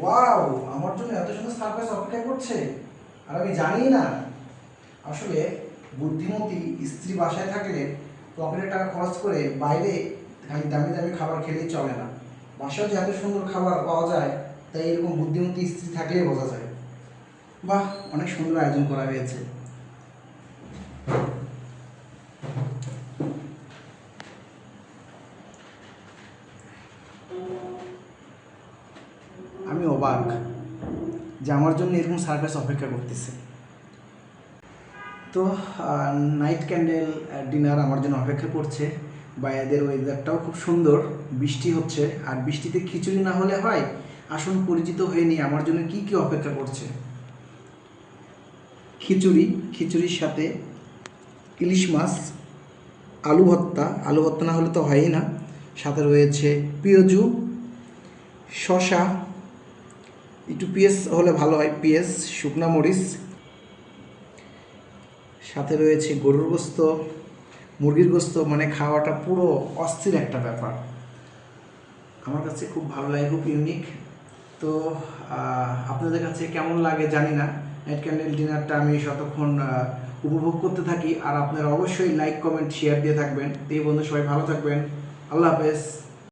Wow আমার জন্য এত সুন্দর সারপ্রাইজ অপেক্ষা করছে। আর আমি জানি না, আসলে বুদ্ধিমতী স্ত্রী বাসায় থাকলে পকেটে টাকা খরচ করে বাইরে খালি দামি দামি খাবার খেলেই চলে না। বাসায় যে এত সুন্দর খাবার পাওয়া যায়, তাই এরকম বুদ্ধিমতী স্ত্রী থাকলেই বোঝা যায়। বাহ, অনেক সুন্দর আয়োজন করা হয়েছে। আমি অবাক যে আমার জন্য এরকম সার্ভিস অপেক্ষা করতেছে। তো নাইট ক্যান্ডেল ডিনার আমার জন্য অপেক্ষা করছে। বা এদের ওয়েদারটাও খুব সুন্দর, বৃষ্টি হচ্ছে। আর বৃষ্টিতে খিচুড়ি না হলে হয়, আসুন পরিচিত হয়ে নিই। আমার জন্য কি কি অপেক্ষা করছে? খিচুড়ি, খিচুড়ির সাথে ইলিশ মাছ, আলু ভর্তা আলু ভর্তা না হলে তো হয়ই না। সাথে রয়েছে পেঁয়াজু শশা একটু পিএস হলে ভালো হয়, পিএস, শুকনা মরিচ। সাথে রয়েছে গরুর গোস্ত, মুরগির গোস্ত মানে খাওয়াটা পুরো অস্থির একটা ব্যাপার। আমার কাছে খুব ভালো লাগে, খুব ইউনিক তো আপনাদের কাছে কেমন লাগে জানি না। নাইট ক্যান্ডেল ডিনারটা আমি শতক্ষণ উপভোগ করতে থাকি। আর আপনারা অবশ্যই লাইক কমেন্ট শেয়ার দিয়ে থাকবেন। তো এই বন্ধু সবাই ভালো থাকবেন। আল্লাহ হাফেজ।